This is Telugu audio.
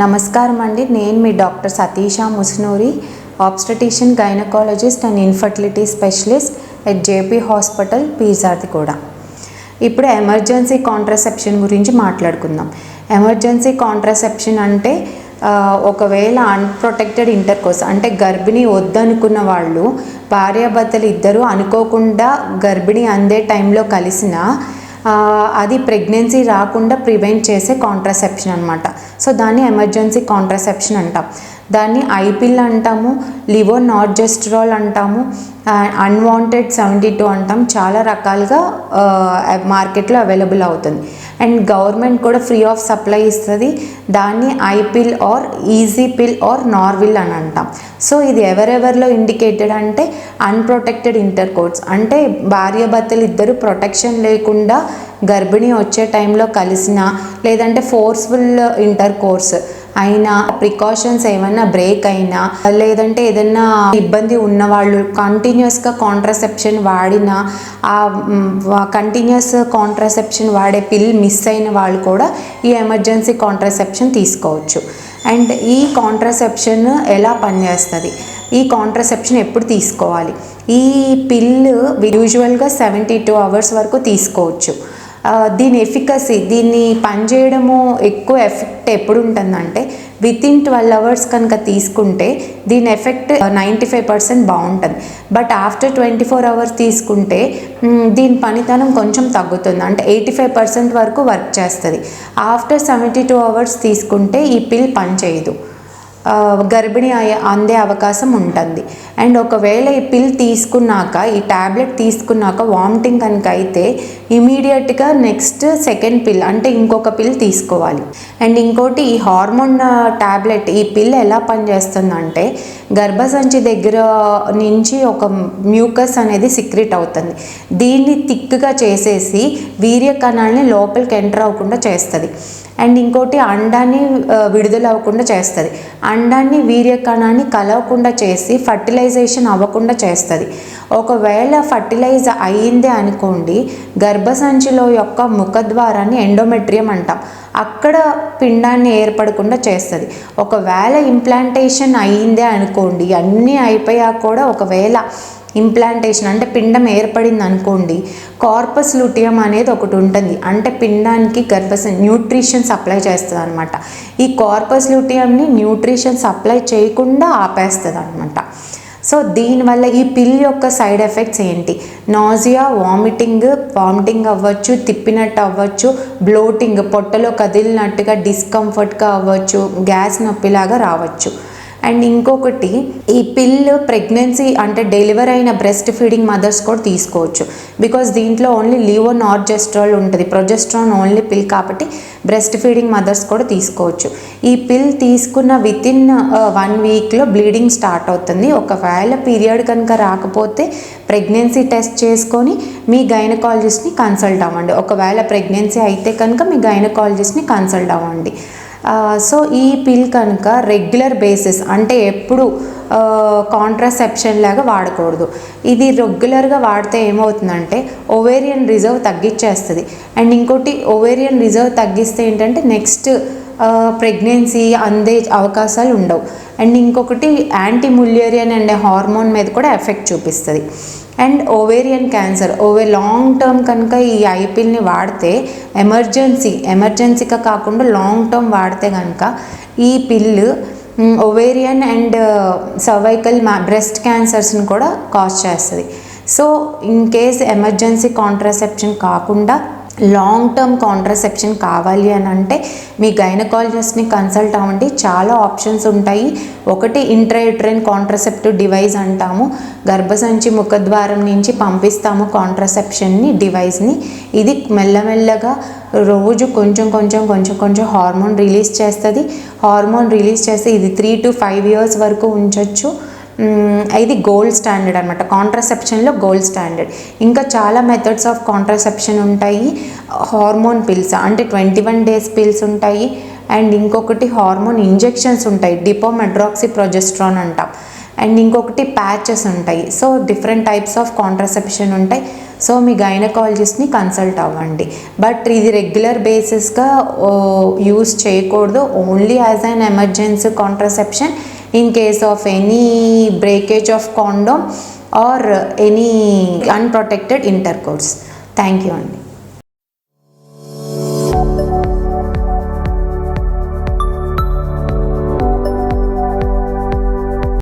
నమస్కారం అండి. నేను మీ doctor Satisha Musnuri obstetrician gynaecologist and infertility specialist at JP hospital Peerzadi కూడా ఇప్పుడు ఎమర్జెన్సీ కాంట్రసెప్షన్ గురించి మాట్లాడుకుందాం. ఎమర్జెన్సీ కాంట్రసెప్షన్ అంటే ఒకవేళ అన్ప్రొటెక్టెడ్ ఇంటర్కోర్స్ అంటే గర్భిణి వద్దనుకున్న వాళ్ళు భార్యాభర్తలు ఇద్దరు అనుకోకుండా గర్భిణి అందే టైంలో కలిసిన అది ప్రెగ్నెన్సీ రాకుండా ప్రివెంట్ చేసే కాంట్రసెప్షన్ అనమాట సో దాన్ని ఎమర్జెన్సీ కాంట్రసెప్షన్ అంటాం. దాన్ని ఐపిల్ అంటాము లివో నార్జెస్ట్రాల్ అంటాము అన్వాంటెడ్ సెవెంటీ టూ అంటాం. చాలా రకాలుగా మార్కెట్లో అవైలబుల్ అవుతుంది. అండ్ గవర్నమెంట్ కూడా ఫ్రీ ఆఫ్ సప్లై ఇస్తుంది. దాన్ని i pill or easy pill or Norvil అని అంటాం. సో ఇది ఎవరెవరిలో ఇండికేటెడ్ అంటే అన్ప్రొటెక్టెడ్ ఇంటర్ కోర్స్ అంటే భార్యాభర్తలు ఇద్దరు ప్రొటెక్షన్ లేకుండా గర్భిణి వచ్చే టైంలో కలిసిన లేదంటే ఫోర్స్ఫుల్ ఇంటర్ కోర్స్ అయినా ప్రికాషన్స్ ఏమన్నా బ్రేక్ అయినా లేదంటే ఏదన్నా ఇబ్బంది ఉన్నవాళ్ళు కంటిన్యూస్గా కాంట్రసెప్షన్ వాడినా ఆ కంటిన్యూస్ కాంట్రసెప్షన్ వాడే పిల్ మిస్ అయిన వాళ్ళు కూడా ఈ ఎమర్జెన్సీ కాంట్రసెప్షన్ తీసుకోవచ్చు. అండ్ ఈ కాంట్రసెప్షన్ ఎలా పనిచేస్తుంది? ఈ కాంట్రసెప్షన్ ఎప్పుడు తీసుకోవాలి? ఈ పిల్లు యూజువల్గా సెవెంటీ టూ అవర్స్ వరకు తీసుకోవచ్చు. దీని ఎఫికసీ దీన్ని పనిచేయడము ఎక్కువ ఎఫెక్ట్ ఎప్పుడు ఉంటుందంటే విత్ ఇన్ ట్వెల్వ్ అవర్స్ కనుక తీసుకుంటే దీని ఎఫెక్ట్ నైంటీ ఫైవ్ పర్సెంట్ బాగుంటుంది. But after twenty four hours తీసుకుంటే దీని పనితనం కొంచెం తగ్గుతుంది. అంటే ఎయిటీ ఫైవ్ పర్సెంట్ వరకు వర్క్ చేస్తుంది. ఆఫ్టర్ సెవెంటీ టూ అవర్స్ తీసుకుంటే ఈ పిల్ పనిచేయదు. గర్భిణి అయ్యే అందే అవకాశం ఉంటుంది. అండ్ ఒకవేళ ఈ పిల్ తీసుకున్నాక ఈ ట్యాబ్లెట్ తీసుకున్నాక వామిటింగ్ కనుక అయితే ఇమీడియట్గా నెక్స్ట్ సెకండ్ పిల్ అంటే ఇంకొక పిల్ తీసుకోవాలి. అండ్ ఇంకోటి ఈ హార్మోన్ ట్యాబ్లెట్ ఈ పిల్ ఎలా పనిచేస్తుందంటే గర్భసంచి దగ్గర నుంచి ఒక మ్యూకస్ అనేది సిక్రెట్ అవుతుంది. దీన్ని థిక్గా చేసేసి వీర్య కణాలని లోపలికి ఎంటర్ అవ్వకుండా చేస్తుంది. అండ్ ఇంకోటి అండాన్ని విడుదల అవ్వకుండా చేస్తుంది. అండాన్ని వీర్యకణాన్ని కలవకుండా చేసి ఫర్టిలైజేషన్ అవ్వకుండా చేస్తుంది. ఒకవేళ ఫర్టిలైజ్ అయ్యిందే అనుకోండి గర్భసంచిలో యొక్క ముఖద్వారాన్ని ఎండోమెట్రియం అంటాం. అక్కడ పిండాన్ని ఏర్పడకుండా చేస్తుంది. ఒకవేళ ఇంప్లాంటేషన్ అయ్యిందే అనుకోండి అన్నీ అయిపోయాక కూడా ఒకవేళ ఇంప్లాంటేషన్ అంటే పిండం ఏర్పడింది అనుకోండి కార్పస్ లూటియం అనేది ఒకటి ఉంటుంది. అంటే పిండానికి గర్భస న్యూట్రిషన్ సప్లై చేస్తుంది అనమాట ఈ కార్పస్ లూటియంని న్యూట్రిషన్ సప్లై చేయకుండా ఆపేస్తుంది అనమాట సో దీనివల్ల ఈ పిల్ యొక్క సైడ్ ఎఫెక్ట్స్ ఏంటి? నాజియా వామిటింగ్ వామిటింగ్ అవ్వచ్చు తిప్పినట్టు అవ్వచ్చు బ్లోటింగ్ పొట్టలో కదిలినట్టుగా డిస్కంఫర్ట్గా అవ్వచ్చు గ్యాస్ నొప్పిలాగా రావచ్చు. అండ్ ఇంకొకటి ఈ పిల్ ప్రెగ్నెన్సీ అంటే డెలివర్ అయిన బ్రెస్ట్ ఫీడింగ్ మదర్స్ కూడా తీసుకోవచ్చు. బికాస్ దీంట్లో ఓన్లీ లీవో నార్జెస్ట్రాల్ ఉంటుంది. ప్రొజెస్ట్రాన్ ఓన్లీ పిల్ కాబట్టి బ్రెస్ట్ ఫీడింగ్ మదర్స్ కూడా తీసుకోవచ్చు. ఈ పిల్ తీసుకున్న విత్ ఇన్ వన్ వీక్లో బ్లీడింగ్ స్టార్ట్ అవుతుంది. ఒకవేళ పీరియడ్ కనుక రాకపోతే ప్రెగ్నెన్సీ టెస్ట్ చేసుకొని మీ గైనకాలజిస్ట్ని కన్సల్ట్ అవ్వండి. ఒకవేళ ప్రెగ్నెన్సీ అయితే కనుక మీ గైనకాలజిస్ట్ని కన్సల్ట్ అవ్వండి. సో ఈ పిల్ కనుక రెగ్యులర్ బేసిస్ అంటే ఎప్పుడు కాంట్రాసెప్షన్ లాగా వాడకూడదు. ఇది రెగ్యులర్గా వాడితే ఏమవుతుందంటే ఓవేరియన్ రిజర్వ్ తగ్గించేస్తుంది అండ్ ఇంకోటి ఓవేరియన్ రిజర్వ్ తగ్గిస్తే ఏంటంటే నెక్స్ట్ ప్రెగ్నెన్సీ అందే అవకాశాలు ఉండవు. అండ్ ఇంకొకటి యాంటీ ముల్యేరియన్ అనే హార్మోన్ మీద కూడా ఎఫెక్ట్ చూపిస్తుంది. అండ్ ఓవేరియన్ క్యాన్సర్ ఓవే లాంగ్ టర్మ్ కనుక ఈ ఐపిల్ని వాడితే ఎమర్జెన్సీ ఎమర్జెన్సీగా కాకుండా లాంగ్ టర్మ్ వాడితే కనుక ఈ పిల్లు ఓవేరియన్ అండ్ సర్వైకల్ మా బ్రెస్ట్ క్యాన్సర్స్ని కూడా కాజ్ చేస్తుంది. So in case emergency contraception కాకుండా లాంగ్ టర్మ్ కాంట్రసెప్షన్ కావాలి అని అంటే మీ గైనకాలజిస్ట్ని కన్సల్ట్ అవ్వండి. చాలా ఆప్షన్స్ ఉంటాయి. ఒకటి ఇంట్రాయూట్రైన్ కాంట్రసెప్టివ్ డివైస్ అంటాము. గర్భసంచి ముఖద్వారం నుంచి పంపిస్తాము కాంట్రసెప్షన్ని డివైస్ని ఇది మెల్లమెల్లగా రోజు కొంచెం కొంచెం కొంచెం కొంచెం హార్మోన్ రిలీజ్ చేస్తుంది. హార్మోన్ రిలీజ్ చేస్తే ఇది త్రీ టు ఫైవ్ ఇయర్స్ వరకు ఉంచవచ్చు ఇది గోల్డ్ స్టాండర్డ్ అనమాట కాంట్రసెప్షన్లో గోల్డ్ స్టాండర్డ్ ఇంకా చాలా మెథడ్స్ ఆఫ్ కాంట్రసెప్షన్ ఉంటాయి. హార్మోన్ పిల్స్ అంటే ట్వంటీ వన్ డేస్ పిల్స్ ఉంటాయి. అండ్ ఇంకొకటి హార్మోన్ ఇంజెక్షన్స్ ఉంటాయి. డిపోమెడ్రాక్సీ ప్రొజెస్ట్రాన్ అంటాం. అండ్ ఇంకొకటి ప్యాచెస్ ఉంటాయి. So different types of contraception ఉంటాయి. సో మీ గైనకాలజిస్ట్ని కన్సల్ట్ అవ్వండి. బట్ ఇది రెగ్యులర్ బేసిస్గా యూస్ చేయకూడదు. Only as an emergency contraception in case of any breakage of condom or any unprotected intercourse thank you అండి